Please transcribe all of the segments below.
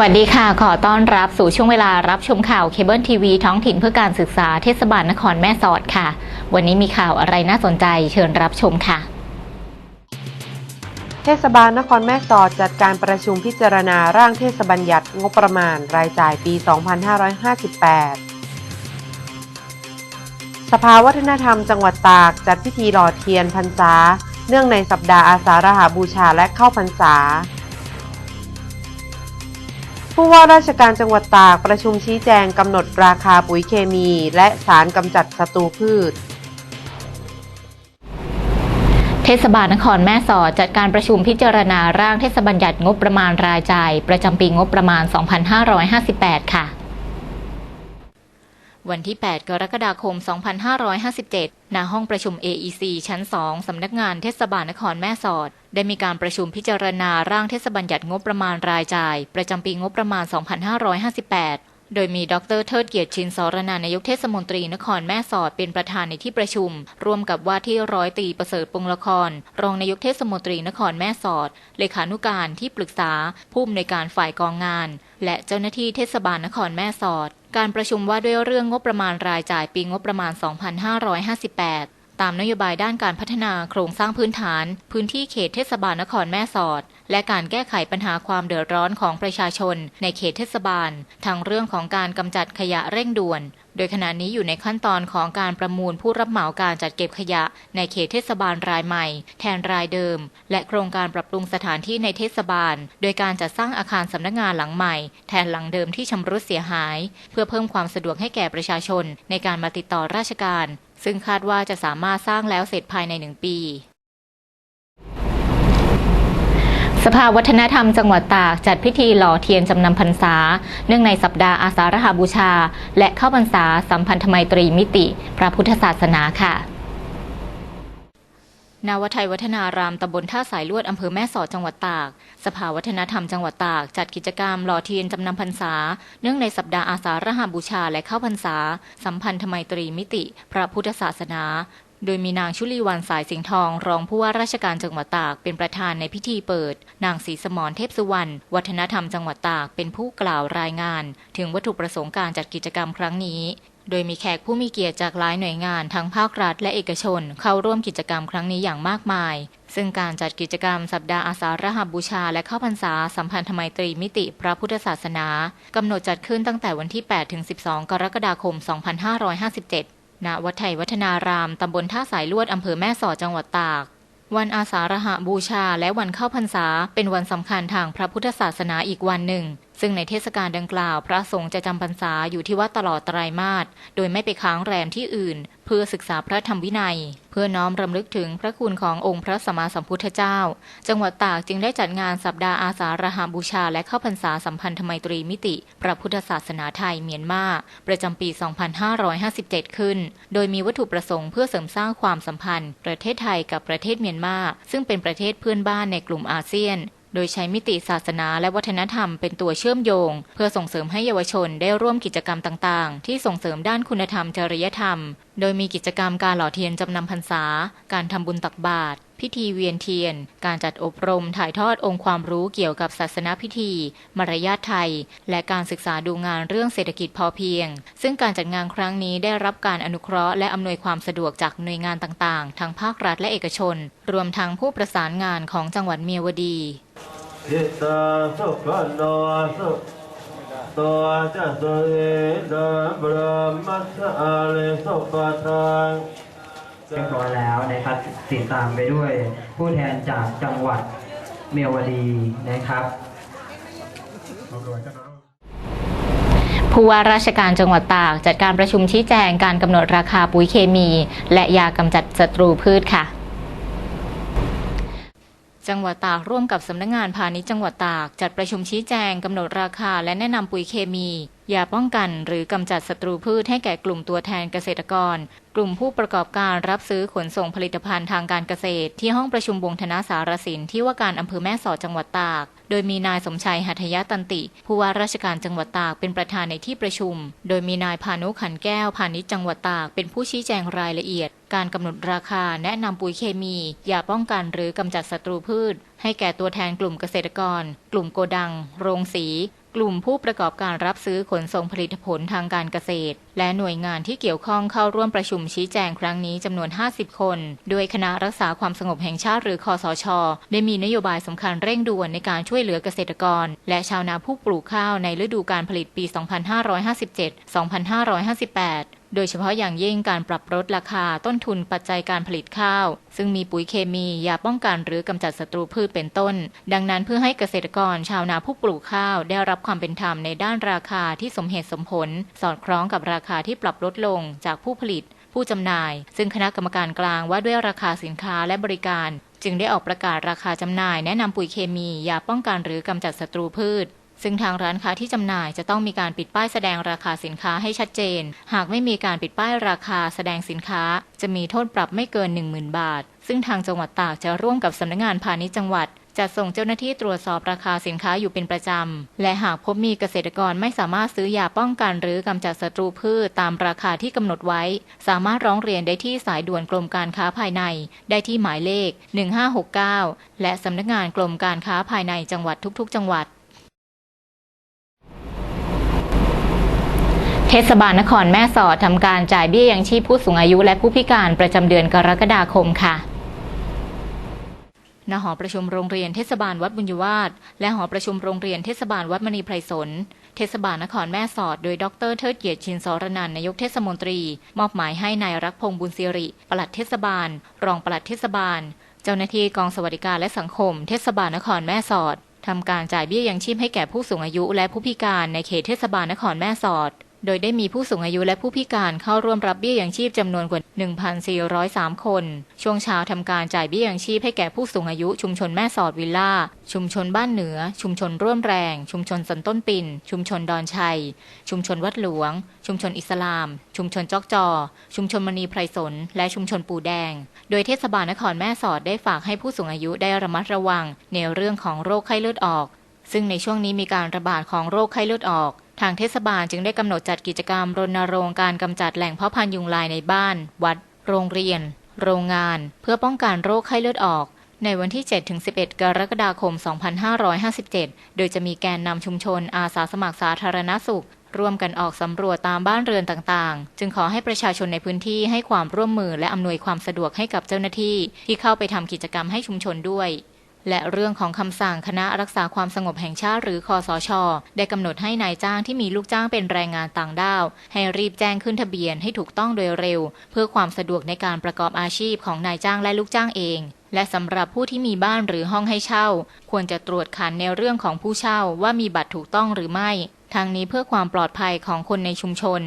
วัสดีค่ะ ขอต้อนรับสู่ช่วงเวลารับชมข่าวเคเบิลทีวีท้องถิ่นเพื่อการศึกษาเทศบาลนครแม่สอดค่ะ วันนี้มีข่าวอะไรน่าสนใจเชิญรับชมค่ะ เทศบาลนครแม่สอดจัดการประชุมพิจารณาร่างเทศบัญญัติงบประมาณรายจ่ายปี 2558 สภาวัฒนธรรมจังหวัดตากจัดพิธีหล่อเทียนพรรษา เนื่องในสัปดาห์อาสาฬหาบูชาและเข้าพรรษา ผู้ว่าราชการจังหวัดตากประชุมชี้แจงกำหนดราคาปุ๋ยเคมี และสารกำจัดศัตรูพืช เทศบาลนครแม่สอดจัดการประชุมพิจารณาร่างเทศบัญญัติงบประมาณรายจ่าย ประจำปีงบประมาณ 2558 ค่ะ วันที่ 8 กรกฎาคม 2557 ณ ห้องประชุม AEC ชั้น 2 สำนักงานเทศบาลนครแม่สอด ได้มีการประชุมพิจารณาร่างเทศบัญญัติงบประมาณรายจ่าย ประจำปีงบประมาณ 2558 โดยมีดรเทิดเกียรติชินสรนานายกเทศมนตรีนครแม่สอดเป็นประธานในที่ประชุม ร่วมกับว่าที่ร้อยตรีประเสริฐปงละคร รองนายกเทศมนตรีนครแม่สอด เลขานุการที่ปรึกษาผู้อำนวยการฝ่ายกองงาน และเจ้าหน้าที่เทศบาลนครแม่สอด การประชุมว่าด้วยเรื่องงบประมาณรายจ่ายปีงบประมาณ 2558 ตามนโยบายด้านการพัฒนาโครงสร้างพื้นฐาน พื้นที่เขตเทศบาลนครแม่สอด และการแก้ไขปัญหาความเดือดร้อนของประชาชน ในเขตเทศบาลทั้งเรื่องของการกำจัดขยะเร่งด่วน โดยขณะนี้อยู่ในขั้นตอนของการประมูลผู้รับเหมาการจัดเก็บขยะ ในเขตเทศบาลรายใหม่ แทนรายเดิม และโครงการปรับปรุงสถานที่ในเทศบาล โดยการจัดสร้างอาคารสำนักงานหลังใหม่ แทนหลังเดิมที่ชำรุดเสียหาย เพื่อเพิ่มความสะดวกให้แก่ประชาชน ในการมาติดต่อราชการ ซึ่งคาดว่าจะสามารถสร้างแล้วเสร็จภายในหนึ่งปี สภาวัฒนธรรมจังหวัดตากจัดพิธีหล่อเทียนจำนำพรรษา เนื่องในสัปดาห์อาสาฬหบูชา และเข้าพรรษาสัมพันธไมตรีมิติ พระพุทธศาสนาค่ะนาวไทยวัฒนารามตำบลท่าสายลวดอำเภอแม่สอดจังหวัดตาก สภาวัฒนธรรมจังหวัดตาก จัดกิจกรรมหล่อเทียนจำนำพรรษา เนื่องในสัปดาห์อาสาฬหบูชาและเข้าพรรษา สัมพันธไมตรีมิติ พระพุทธศาสนา โดยมีนางชุลีวันสายสิงห์ทอง รองผู้ว่าราชการจังหวัดตากเป็นประธานในพิธีเปิด นางศรีสมรเทพสุวรรณวัฒนธรรมจังหวัดตากเป็นผู้กล่าวรายงาน ถึงวัตถุประสงค์การจัดกิจกรรมครั้งนี้ โดยมีแขกผู้มีเกียรติจากหลายหน่วยงานทั้งภาครัฐและเอกชน เข้าร่วมกิจกรรมครั้งนี้อย่างมากมาย ซึ่งการจัดกิจกรรมสัปดาห์อาสาฬหบูชา และเข้าพรรษาสัมพันธไมตรีมิติพระพุทธศาสนากำหนดจัดขึ้นตั้งแต่วันที่8ถึง12 กรกฎาคม 2557 ณวัดไทยวัฒนาราม ตำบลท่าสายลวด อำเภอแม่สอดจังหวัดตาก วันอาสาฬหบูชาและวันเข้าพรรษา เป็นวันสำคัญทางพระพุทธศาสนาอีกวันหนึ่งซึ่งในเทศกาลดังกล่าวพระสงฆ์จะจำพรรษาอยู่ที่วัดตลอดไตรมาสโดยไม่ไปค้างแรมที่อื่น เพื่อศึกษาพระธรรมวินัย เพื่อน้อมรำลึกถึงพระคุณขององค์พระสัมมาสัมพุทธเจ้า จังหวัดตากจึงได้จัดงานสัปดาห์อาสาฬหบูชาและเข้าพรรษาสัมพันธไมตรีมิติ พระพุทธศาสนาไทยเมียนมาประจำปี 2557 ขึ้น โดยมีวัตถุประสงค์เพื่อเสริมสร้างความสัมพันธ์ ประเทศไทยกับประเทศเมียนมาซึ่งเป็นประเทศเพื่อนบ้านในกลุ่มอาเซียน โดยใช้มิติศาสนาและวัฒนธรรมเป็นตัวเชื่อมโยง เพื่อส่งเสริมให้เยาวชนได้ร่วมกิจกรรมต่างๆ ที่ส่งเสริมด้านคุณธรรมจริยธรรม โดยมีกิจกรรมการหล่อเทียนจำนำพรรษา การทำบุญตักบาตรพิธีเวียนเทียน การจัดอบรมถ่ายทอดองค์ความรู้เกี่ยวกับศาสนาพิธี มารยาทไทย และการศึกษาดูงานเรื่องเศรษฐกิจพอเพียง ซึ่งการจัดงานครั้งนี้ได้รับการอนุเคราะห์และอำนวยความสะดวกจากหน่วยงานต่างๆ ทั้งภาครัฐและเอกชน รวมทั้งผู้ประสานงานของจังหวัดเมียวดี ทิตาสุขโนสุตัวจะสุเอดาบรมัสสะอาเลสุปะทางเรียบร้อยแล้วนะครับติดตามไปด้วย ผู้แทนจากจังหวัดเมียวดีนะครับผู้ว่าราชการจังหวัดตาก จัดการประชุมชี้แจงการกำหนดราคาปุ๋ยเคมี และยากำจัดศัตรูพืชค่ะ จังหวัดตากร่วมกับสำนักงานพาณิชย์จังหวัดตาก จัดประชุมชี้แจงกำหนดราคาและแนะนำปุ๋ยเคมียาป้องกันหรือกำจัดศัตรูพืชให้แก่กลุ่มตัวแทนเกษตรกร กลุ่มผู้ประกอบการรับซื้อขนส่งผลิตภัณฑ์ทางการเกษตร ที่ห้องประชุมวงธนาสารสินที่ว่าการอำเภอแม่สอดจังหวัดตาก โดยมีนายสมชัยหัตถยตันติ ผู้ว่าราชการจังหวัดตากเป็นประธานในที่ประชุม โดยมีนายพานุขันแก้วพาณิชย์จังหวัดตากเป็นผู้ชี้แจงรายละเอียด การกำหนดราคาแนะนำปุ๋ยเคมียาป้องกันหรือกำจัดศัตรูพืช ให้แก่ตัวแทนกลุ่มเกษตรกร กลุ่มโกดัง โรงสี กลุ่มผู้ประกอบการรับซื้อขนส่งผลิตผลทางการเกษตร และหน่วยงานที่เกี่ยวข้องเข้าร่วมประชุมชี้แจงครั้งนี้จำนวน 50 คน โดยคณะรักษาความสงบแห่งชาติหรือคอสช ได้มีนโยบายสำคัญเร่งด่วนในการช่วยเหลือเกษตรกร และชาวนาผู้ปลูกข้าวในฤดูการผลิตปี 2557-2558 โดยเฉพาะอย่างยิ่งการปรับลดราคาต้นทุนปัจจัยการผลิตข้าว ซึ่งมีปุ๋ยเคมียาป้องกันหรือกำจัดศัตรูพืชเป็นต้น ดังนั้นเพื่อให้เกษตรกรชาวนาผู้ปลูกข้าวได้รับความเป็นธรรมในด้านราคาที่สมเหตุสมผล สอดคล้องกับราคาที่ปรับลดลงจากผู้ผลิต ผู้จำหน่าย ซึ่งคณะกรรมการกลางว่าด้วยราคาสินค้าและบริการจึงได้ออกประกาศราคาจำหน่ายแนะนำปุ๋ยเคมียาป้องกันหรือกำจัดศัตรูพืช ซึ่งทางร้านค้าที่จำหน่ายจะต้องมีการปิดป้ายแสดงราคาสินค้าให้ชัดเจน หากไม่มีการปิดป้ายราคาแสดงสินค้า จะมีโทษปรับไม่เกิน 10,000 บาท ซึ่งทางจังหวัดตากจะร่วมกับสำนักงานพาณิชย์จังหวัดจัดส่งเจ้าหน้าที่ตรวจสอบราคาสินค้าอยู่เป็นประจำ และหากพบมีเกษตรกรไม่สามารถซื้อยาป้องกันหรือกำจัดศัตรูพืชตามราคาที่กำหนดไว้ สามารถร้องเรียนได้ที่สายด่วนกรมการค้าภายใน ได้ที่หมายเลข 1569 และสำนักงานกรมการค้าภายในจังหวัดทุกๆ จังหวัด ทศบาลนครแม่สอดทำการจ่ายเบี้ยยังชีพผู้สูงอายุและผู้พิการประจำเดือนกรกฎาคมค่ะณหอประชุมโรงเรียนเทศบาลวัดบุญยวาสและหอประชุมโรงเรียนเทศบาลวัดมณีไพรสน เทศบาลนครแม่สอด โดยดรเทิดเกียรติชินสรนันนายกเทศมนตรี มอบหมายให้นายรักพงษ์บุญสิริ ปลัดเทศบาล รองปลัดเทศบาล เจ้าหน้าที่กองสวัสดิการและสังคม เทศบาลนครแม่สอดทำการจ่ายเบี้ยยังชีพให้แก่ผู้สูงอายุและผู้พิการในเขตเทศบาลนครแม่สอด โดยได้มีผู้สูงอายุและผู้พิการเข้าร่วมรับเบี้ยยังชีพจำนวนกว่า 1,403 คน ช่วงเช้าทำการจ่ายเบี้ยยังชีพให้แก่ผู้สูงอายุชุมชนแม่สอดวิลล่า ชุมชนบ้านเหนือ ชุมชนร่วมแรง ชุมชนสันต้นปิ่น ชุมชนดอนชัย ชุมชนวัดหลวง ชุมชนอิสลาม ชุมชนจอกจอ ชุมชนมณีไพรสน และชุมชนปูแดง โดยเทศบาลนครแม่สอดได้ฝากให้ผู้สูงอายุได้ระมัดระวัง ในเรื่องของโรคไข้เลือดออก ซึ่งในช่วงนี้มีการระบาดของโรคไข้เลือดออก ทางเทศบาลจึงได้กำหนดจัดกิจกรรมรณรงค์การกำจัดแหล่งเพาะพันธุ์ยุงลายในบ้าน วัด โรงเรียน โรงงาน เพื่อป้องกันโรคไข้เลือดออก ในวันที่ 7-11 กรกฎาคม 2557 โดยจะมีแกนนำชุมชนอาสาสมัครสาธารณสุข ร่วมกันออกสำรวจตามบ้านเรือนต่างๆ จึงขอให้ประชาชนในพื้นที่ให้ความร่วมมือและอำนวยความสะดวกให้กับเจ้าหน้าที่ ที่เข้าไปทำกิจกรรมให้ชุมชนด้วย และเรื่องของคำสั่งคณะรักษาความสงบแห่งชาติหรือคอสช ได้กำหนดให้นายจ้างที่มีลูกจ้างเป็นแรงงานต่างด้าว ให้รีบแจ้งขึ้นทะเบียนให้ถูกต้องโดยเร็ว เพื่อความสะดวกในการประกอบอาชีพของนายจ้างและลูกจ้างเองและสำหรับผู้ที่มีบ้านหรือห้องให้เช่า ควรจะตรวจขันในเรื่องของผู้เช่าว่ามีบัตรถูกต้องหรือไม่ ทางนี้เพื่อความปลอดภัยของคนในชุมชน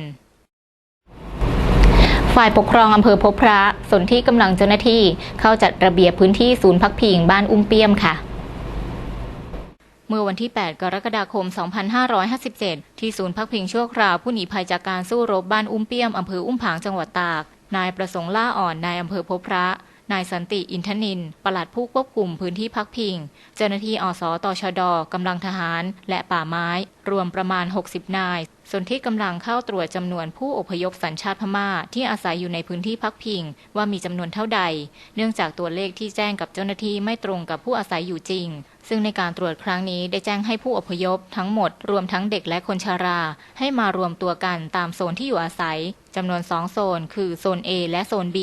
ฝ่ายปกครองอำเภอพบพระสนที่กำลังเจ้าหน้าที่เข้าจัดระเบียบพื้นที่ศูนย์พักพิงบ้านอุ้มเปี้ยมค่ะ เมื่อวันที่ 8 กรกฎาคม 2557 ที่ศูนย์พักพิงชั่วคราวผู้หนีภัยจากการสู้รบบ้านอุ้มเปี้ยมอำเภออุ้มผางจังหวัดตาก นายประสงค์ล่าอ่อนนายอำเภอพบพระนายสันติอินทนิน ปลัดผู้ควบคุมพื้นที่พักพิง เจ้าหน้าที่อสตชดกำลังทหาร และป่าไม้ รวมประมาณ 60 นาย ส่วนที่กำลังเข้าตรวจจำนวนผู้อพยพสัญชาติพม่า ที่อาศัยอยู่ในพื้นที่พักพิง ว่ามีจำนวนเท่าใด เนื่องจากตัวเลขที่แจ้งกับเจ้าหน้าที่ไม่ตรงกับผู้อาศัยอยู่จริง ซึ่งในการตรวจครั้งนี้ได้แจ้งให้ผู้อพยพทั้งหมด รวมทั้งเด็กและคนชารา ให้มารวมตัวกันตามโซนที่อยู่อาศัยจำนวน 2 โซน คือโซน A และโซน B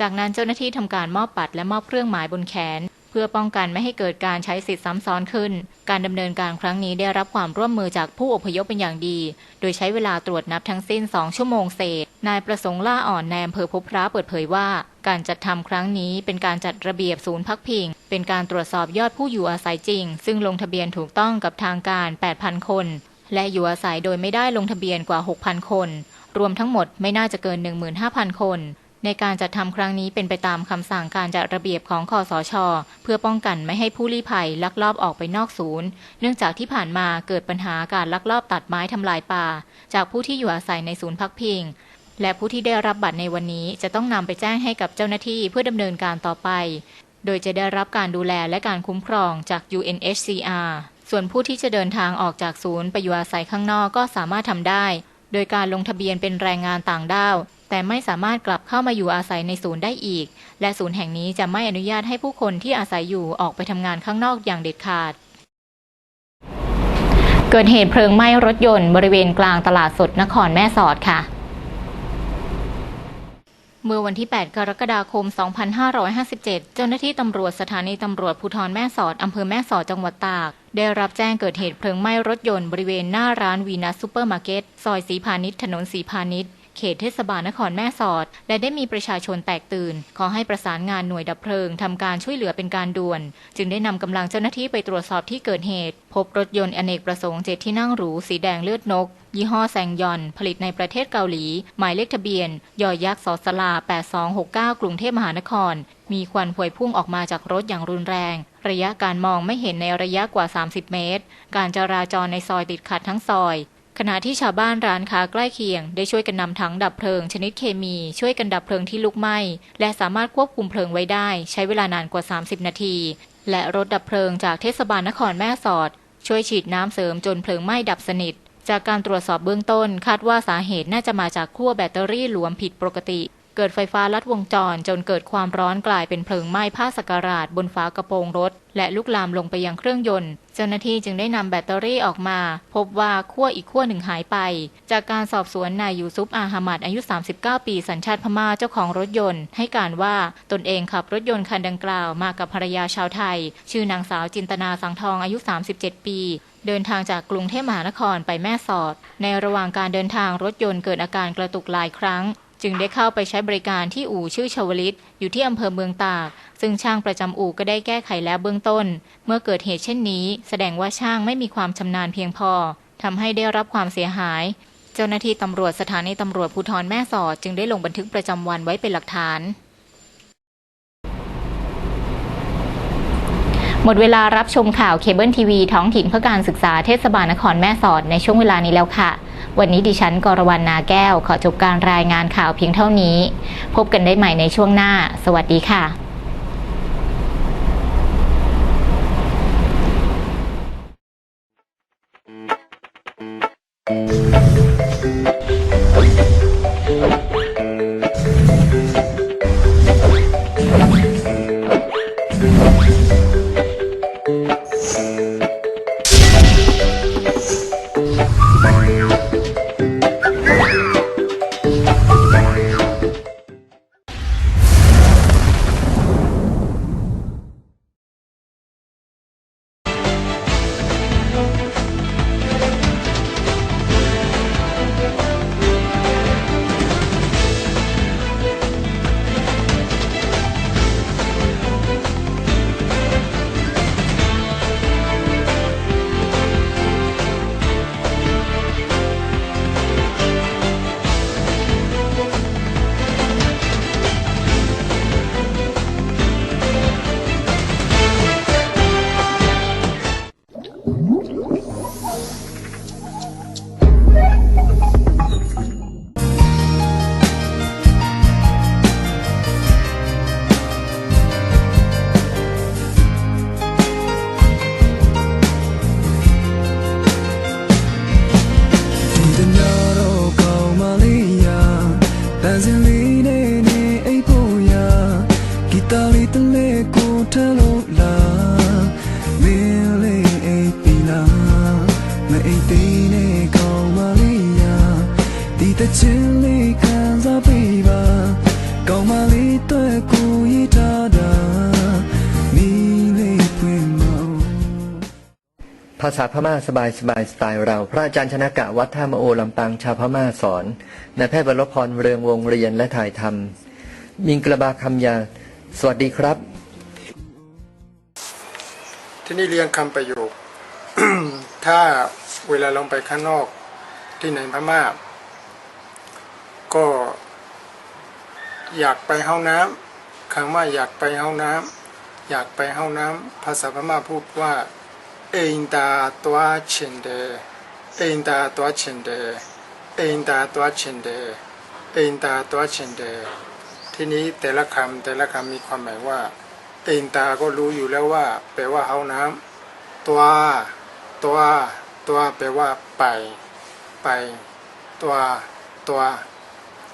จากนั้นเจ้าหน้าที่ทำการมอบบัตรและมอบเครื่องหมายบนแขน เพื่อป้องกันไม่ให้เกิดการใช้สิทธิ์ซ้ำซ้อนขึ้น การดำเนินการครั้งนี้ได้รับความร่วมมือจากผู้อพยพเป็นอย่างดี โดยใช้เวลาตรวจนับทั้งสิ้น 2 ชั่วโมงเศษ นายประสงค์ล่าอ่อนในอำเภอพบพระเปิดเผยว่า การจัดทำครั้งนี้เป็นการจัดระเบียบศูนย์พักพิง เป็นการตรวจสอบยอดผู้อยู่อาศัยจริง ซึ่งลงทะเบียนถูกต้องกับทางการ 8,000 คน และอยู่อาศัยโดยไม่ได้ลงทะเบียนกว่า 6,000 คน รวมทั้งหมดไม่น่าจะเกิน 15,000 คน ในการจัดทำครั้งนี้เป็นไปตามคำสั่งการจัดระเบียบของคอสช เพื่อป้องกันไม่ให้ผู้ลี้ภัยลักลอบออกไปนอกศูนย์ เนื่องจากที่ผ่านมาเกิดปัญหาการลักลอบตัดไม้ทำลายป่า จากผู้ที่อยู่อาศัยในศูนย์พักพิง และผู้ที่ได้รับบัตรในวันนี้จะต้องนำไปแจ้งให้กับเจ้าหน้าที่เพื่อดำเนินการต่อไป โดยจะได้รับการดูแลและการคุ้มครองจาก UNHCR ส่วนผู้ที่จะเดินทางออกจากศูนย์ไปอยู่อาศัยข้างนอกก็สามารถทำได้ โดยการลงทะเบียนเป็นแรงงานต่างด้าว แต่ไม่สามารถกลับเข้ามาอยู่อาศัยในศูนย์ได้อีก และศูนย์แห่งนี้จะไม่อนุญาตให้ผู้คนที่อาศัยอยู่ออกไปทำงานข้างนอกอย่างเด็ดขาด เกิดเหตุเพลิงไหม้รถยนต์บริเวณกลางตลาดสดนครแม่สอดค่ะเมื่อวันที่ 8 กรกฎาคม 2557 เจ้าหน้าที่ตำรวจสถานีตำรวจภูธรแม่สอด อำเภอแม่สอด จังหวัดตาก ได้รับแจ้งเกิดเหตุเพลิงไหม้รถยนต์บริเวณหน้าร้านวีนัสซูเปอร์มาร์เก็ต ซอยสีพาณิชย์ ถนนสีพาณิชย์ เขตเทศบาลนครแม่สอด และได้มีประชาชนแตกตื่น ขอให้ประสานงานหน่วยดับเพลิงทำการช่วยเหลือเป็นการด่วน จึงได้นำกำลังเจ้าหน้าที่ไปตรวจสอบที่เกิดเหตุ พบรถยนต์อเนกประสงค์เจ็ดที่นั่งหรูสีแดงเลือดนก ยี่ห้อแซงยอน ผลิตในประเทศเกาหลี หมายเลขทะเบียน ยอยักษ์สอสลา 8269 กรุงเทพมหานคร มีควันพวยพุ่งออกมาจากรถอย่างรุนแรง ระยะการมองไม่เห็นในระยะกว่า 30 เมตร การจราจรในซอยติดขัดทั้งซอย ขณะที่ชาวบ้านร้านค้าใกล้เคียง ได้ช่วยกันนำถังดับเพลิง ชนิดเคมีช่วยกันดับเพลิงที่ลุกไหม้และสามารถควบคุมเพลิงไว้ได้ ใช้เวลานานกว่า 30 นาที และรถดับเพลิงจากเทศบาลนครแม่สอด ช่วยฉีดน้ำเสริมจนเพลิงไหม้ดับสนิท จากการตรวจสอบเบื้องต้น คาดว่าสาเหตุน่าจะมาจากขั้วแบตเตอรี่หลวมผิดปกติ เกิดไฟฟ้าลัดวงจรจนเกิดความร้อนกลายเป็นเพลิงไหม้ผ้าสักการาดบนฝากระโปรงรถ และลุกลามลงไปยังเครื่องยนต์ เจ้าหน้าที่จึงได้นำแบตเตอรี่ออกมา พบว่าขั้วอีกขั้วหนึ่งหายไป จากการสอบสวนนายยูซุปอาฮามัดอายุ 39 ปีสัญชาติพม่าเจ้าของรถยนต์ ให้การว่าตนเองขับรถยนต์คันดังกล่าวมากับภรรยาชาวไทย ชื่อนางสาวจินตนาสังทองอายุ 37 ปีเดินทางจากกรุงเทพมหานครไปแม่สอด ในระหว่างการเดินทางรถยนต์เกิดอาการกระตุกหลายครั้ง จึงได้เข้าไปใช้บริการที่อู่ชื่อชวลิต อยู่ที่อำเภอเมืองตาก ซึ่งช่างประจำอู่ก็ได้แก้ไขแล้วเบื้องต้น เมื่อเกิดเหตุเช่นนี้ แสดงว่าช่างไม่มีความชำนาญเพียงพอทำให้ได้รับความเสียหาย เจ้าหน้าที่ตำรวจสถานีตำรวจภูธรแม่สอด จึงได้ลงบันทึกประจำวันไว้เป็นหลักฐานหมดเวลารับชมข่าวเคเบิลทีวีท้องถิ่นเพื่อการศึกษาเทศบาลนครแม่สอดในช่วงเวลานี้แล้วค่ะ วันนี้ดิฉันกรวรรณนาแก้ว ขอจบการรายงานข่าวเพียงเท่านี้ พบกันได้ใหม่ในช่วงหน้า สวัสดีค่ะภาษาพม่าสบายสบายสไตล์เรา พระอาจารย์ชนะกะวัดท่ามโอลำปางชาวพม่าสอนนายแพทย์วรพรเรืองวงเรียนและถ่ายทำมิงกระบาคำยา สวัสดีครับ ที่นี่เรียงคำประโยค ถ้าเวลาลงไปข้างนอกที่ในพม่า ก็ อยากไปห้องน้ำคำว่าอยากไปห้องน้ำอยากไปห้องน้ำภาษาพม่าพูดว่า เอินตาตัวเชนเดเอินตาตัวเชนเดเอินตาตัวเชนเดเอินตาตัวเชนเดที่นี้แต่ละคำแต่ละคำมีความหมายว่าเอินตาก็รู้อยู่แล้วว่า แปลว่าห้องน้ำตัวตัวตัวแปลว่าไป ไป ตัวตัว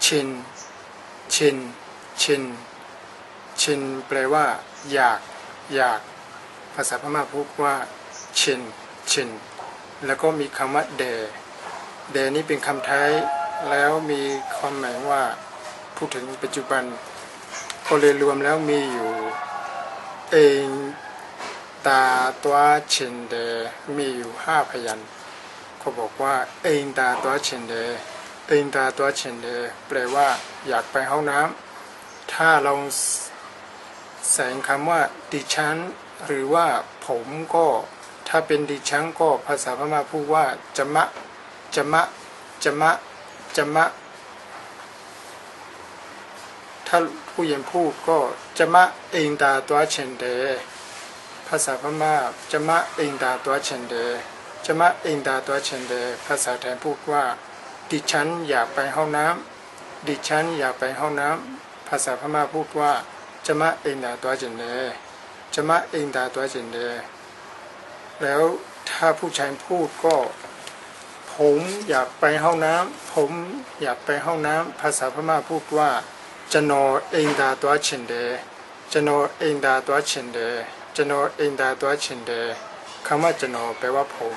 ชินชินชินชินแปลว่า อยาก อยาก ภาษาพม่าพูดว่า ชินชินแล้วก็มีคำว่าเดเดนี่เป็นคำไทยแล้วมีความหมายว่าพูดถึงปัจจุบันก็เลยรวมแล้วมีอยู่เองตาตัวเชนเดมีอยู่ห้าพยัญชนะเขาบอกว่าเองตาตัวเชนเดเองตาตัวเชนเดแปลว่าอยากไปห้องน้ำถ้าเราใส่คำว่าดิฉันหรือว่าผมก็ ถ้าเป็นดิฉันก็ภาษาพม่าพูดว่าจมะจมะจมะจมะ ถ้าผู้หญิงพูดก็จมะเองตาตัวเชนเด ภาษาพม่าจมะเองตาตัวเชนเดจมะเองตาตัวเชนเด ภาษาไทยพูดว่า ดิฉันอยากไปห้องน้ำดิฉันอยากไปห้องน้ำภาษาพม่าพูดว่าจมะเองตาตัวเชนเดจมะเองตาตัวเชนเด แล้วถ้าผู้ชายพูดก็ ผมอยากไปห้องน้ำผมอยากไปห้องน้ำภาษาพม่าพูดว่าจะนอเองตาตัวเชนเดจะนอเองตาตัวเชนเดจะนอเองตาตัวเชนเดคำว่าจะนอแปลว่าผม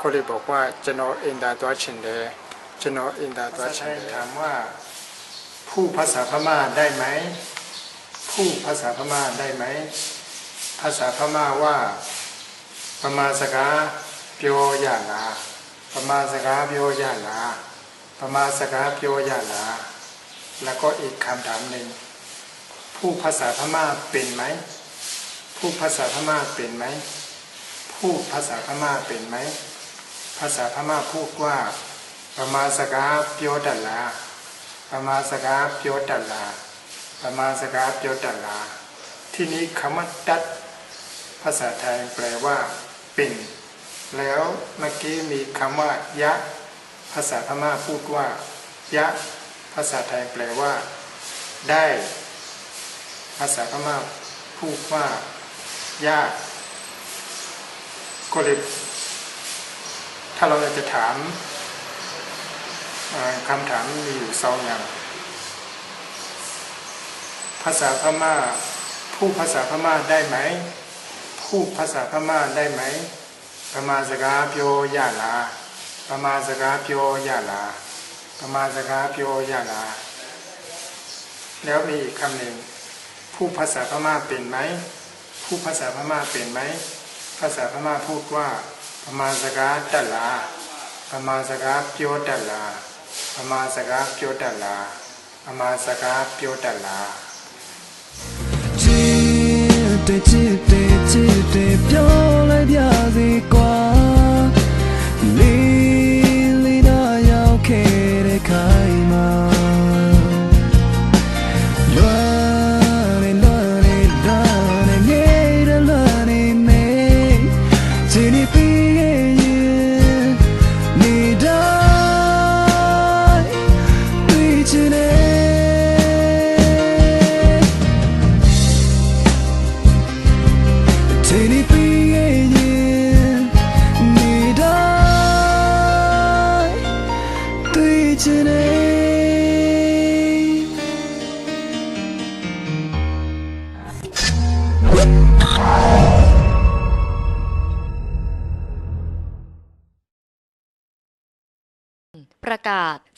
ก็เลยบอกว่าจะนอเองตาตัวเชนเดจะนอเองตาตัวเชนเดถามว่าผู้ภาษาพม่าได้ไหมผู้ภาษาพม่าได้ไหม ภาษาพม่าว่า ပမာစကားပြောရလားပမာစကားပြောရလားပမာစကားပြောရလားแล้วก็อีกคำถามหนึ่งผู้ภาษาพม่าเป็นไหมผู้ภาษาพม่าเป็นไหมผู้ภาษาพม่าเป็นไหมภาษาพม่าพูดว่าปมาสกาเปียวดัลลาปมาสกาเปียวดัลลาปมาสกาเปียวดัลลาที่นี้คำว่าดัด ภาษาไทยแปลว่าเ ป็นแล้วเมื่อกี้มีคำว่ายะ ภาษาพม่าพูดว่า ยะ ภาษาไทยแปลว่า ได้ ภาษาพม่าพูดว่า ยะก็เลยถ้าเราจะถามคำถามมีอยู่สองอย่าง ภาษาพม่าผู้ภาษาพม่าได้ไหม พูดภาษาพม่าได้ไหมประมาสกาเปียวยาลาประมาสกาเปียวยาลาประมาสกาเปียวยาลา แล้วมีคำหนึ่งพูดภาษาพม่าเป็นไหมพูดภาษาพม่าเป็นไหม ภาษาพม่าพูดว่าประมาสกาตลลาประมาสกาเปียวตลลาประมาสกาเปียวตลลาประมาสกาเปียวตลลาจิตจิต ချစ်တဲ့ချစ်တဲ့ပြောလိုက်ပြစီ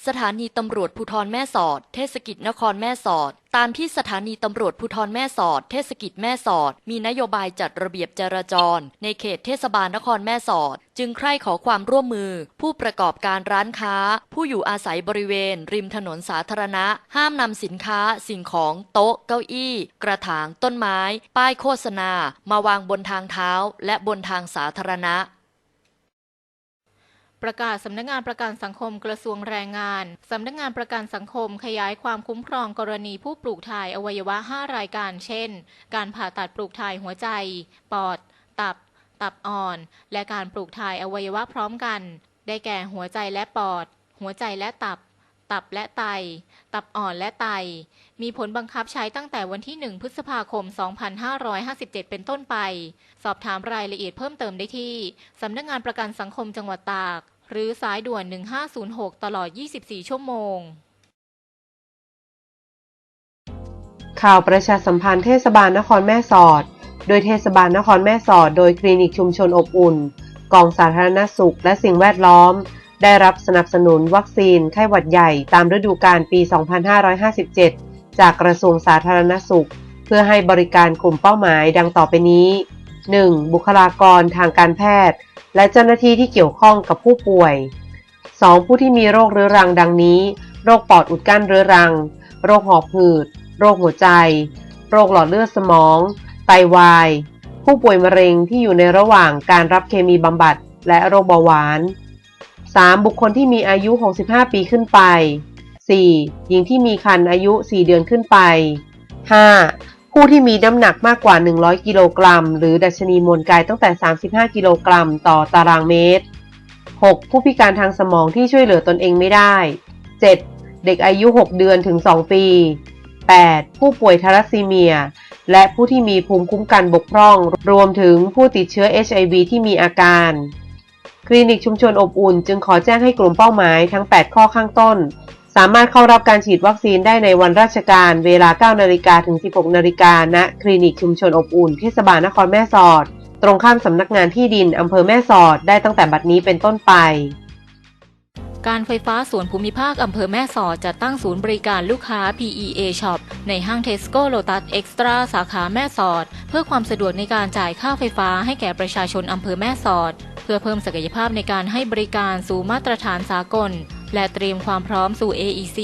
สถานีตำรวจภูธรแม่สอด เทศกิจนครแม่สอด ตามที่สถานีตำรวจภูธรแม่สอด เทศกิจแม่สอด มีนโยบายจัดระเบียบจราจร ในเขตเทศบาลนครแม่สอด จึงใคร่ขอความร่วมมือ ผู้ประกอบการร้านค้า ผู้อยู่อาศัยบริเวณ ริมถนนสาธารณะ ห้ามนำสินค้า สิ่งของ โต๊ะ เก้าอี้ กระถาง ต้นไม้ ป้ายโฆษณา มาวางบนทางเท้า และบนทางสาธารณะ ประกาศสำนักงานประกันสังคมกระทรวงแรงงานสำนักงานประกันสังคมขยายความคุ้มครองกรณีผู้ปลูกถ่ายอวัยวะ 5 รายการ เช่น การผ่าตัดปลูกถ่ายหัวใจ ปอด ตับ ตับอ่อน และการปลูกถ่ายอวัยวะพร้อมกัน ได้แก่หัวใจและปอด หัวใจและตับ ตับและไต ตับอ่อนและไต มีผลบังคับใช้ตั้งแต่วันที่ 1 พฤษภาคม 2557 เป็นต้นไป สอบถามรายละเอียดเพิ่มเติมได้ที่ สำนักงานประกันสังคมจังหวัดตาก หรือสายด่วน 1506 ตลอด 24 ชั่วโมง ข่าวประชาสัมพันธ์เทศบาลนครแม่สอด โดยเทศบาลนครแม่สอด โดยคลินิกชุมชนอบอุ่น กองสาธารณสุขและสิ่งแวดล้อม ได้รับสนับสนุนวัคซีนไข้หวัดใหญ่ตามฤดูกาลปี 2557 จากกระทรวงสาธารณสุข เพื่อให้บริการกลุ่มเป้าหมายดังต่อไปนี้ 1. บุคลากรทางการแพทย์ และเจ้าหน้าที่ที่เกี่ยวข้องกับผู้ป่วย 2. ผู้ที่มีโรคเรื้อรังดังนี้ โรคปอดอุดกั้นเรื้อรัง โรคหอบหืด โรคหัวใจ โรคหลอดเลือดสมอง ไตวาย ผู้ป่วยมะเร็งที่อยู่ในระหว่างการรับเคมีบำบัด และโรคเบาหวาน 3. บุคคลที่มีอายุ 65 ปีขึ้นไป 4. หญิงที่มีครรภ์อายุ 4 เดือนขึ้นไป 5. ผู้ที่มีน้ำหนักมากกว่า 100 กิโลกรัม หรือดัชนีมวลกายตั้งแต่ 35 กิโลกรัม ต่อตารางเมตร 6. ผู้พิการทางสมองที่ช่วยเหลือตนเองไม่ได้ 7. เด็กอายุ 6 เดือนถึง 2 ปี 8. ผู้ป่วยทารัสซีเมีย และผู้ที่มีภูมิคุ้มกันบกพร่อง รวมถึงผู้ติดเชื้อ HIV ที่มีอาการ คลินิกชุมชนอบอุ่น จึงขอแจ้งให้กลุ่มเป้าหมายทั้ง 8 ข้อข้างต้น สามารถเข้ารับการฉีดวัคซีนได้ในวันราชการเวลา 9 นาฬิกาถึง 16 นาฬิกาณคลินิกชุมชนอบอุ่นเทศบาลนครแม่สอด ตรงข้ามสำนักงานที่ดินอำเภอแม่สอดได้ตั้งแต่บัดนี้เป็นต้นไป การไฟฟ้าส่วนภูมิภาคอำเภอแม่สอดจะตั้งศูนย์บริการลูกค้า PEA Shop ในห้าง Tesco Lotus Extra สาขาแม่สอด เพื่อความสะดวกในการจ่ายค่าไฟฟ้าให้แก่ประชาชนอำเภอแม่สอด เพื่อเพิ่มศักยภาพในการให้บริการสู่มาตรฐานสากล และเตรียมความพร้อมสู่ AEC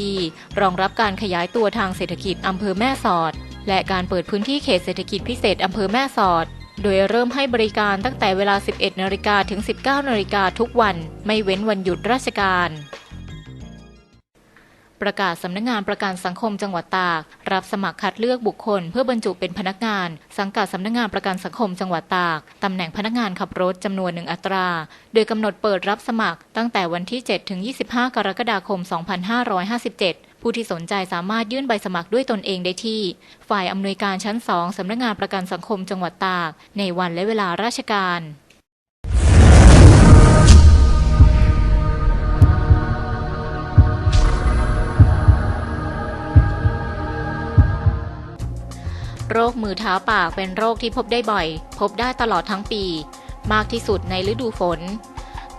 รองรับการขยายตัวทางเศรษฐกิจอำเภอแม่สอด และการเปิดพื้นที่เขตเศรษฐกิจพิเศษอำเภอแม่สอด โดยเริ่มให้บริการตั้งแต่เวลา 11นาฬิกาถึง 19นาฬิกาทุกวันไม่เว้นวันหยุดราชการประกาศสำนักงานประกันสังคมจังหวัดตาก รับสมัครคัดเลือกบุคคล เพื่อบรรจุเป็นพนักงาน สังกัดสำนักงานประกันสังคมจังหวัดตากตำแหน่งพนักงานขับรถจำนวนหนึ่งอัตรา โดยกำหนดเปิดรับสมัครตั้งแต่วันที่ 7 ถึง 25 กรกฎาคม 2557 ผู้ที่สนใจสามารถยื่นใบสมัครด้วยตนเองได้ที่ ฝ่ายอำนวยการชั้น2สำนักงานประกันสังคมจังหวัดตาก ในวันและเวลาราชการโรคมือเท้าปากเป็นโรคที่พบได้บ่อย พบได้ตลอดทั้งปี มากที่สุดในฤดูฝน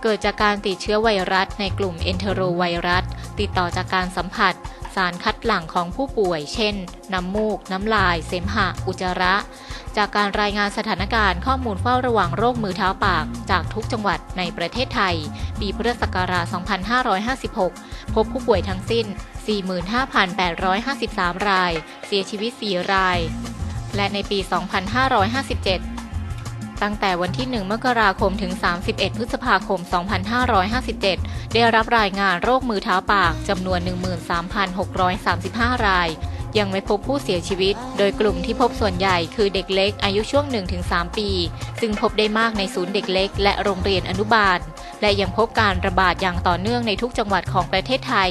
เกิดจากการติดเชื้อไวรัสในกลุ่มเอนเทโรไวรัส ติดต่อจากการสัมผัส สารคัดหลั่งของผู้ป่วย เช่น น้ำมูก น้ำลาย เสมหะ อุจจาระ จากการรายงานสถานการณ์ข้อมูลเฝ้าระวังโรคมือเท้าปาก จากทุกจังหวัดในประเทศไทย ปีพุทธศักราช 2556 พบผู้ป่วยทั้งสิ้น 45,853 ราย เสียชีวิต 4 ราย และในปี 2557 ตั้งแต่วันที่ 1 มกราคมถึง 31 พฤษภาคม 2557 ได้รับรายงานโรคมือเท้าปากจำนวน 13,635 ราย ยังไม่พบผู้เสียชีวิต โดยกลุ่มที่พบส่วนใหญ่คือเด็กเล็กอายุช่วง 1-3 ปี ซึ่งพบได้มากในศูนย์เด็กเล็กและโรงเรียนอนุบาลและยังพบการระบาดอย่างต่อเนื่องในทุกจังหวัดของประเทศไทย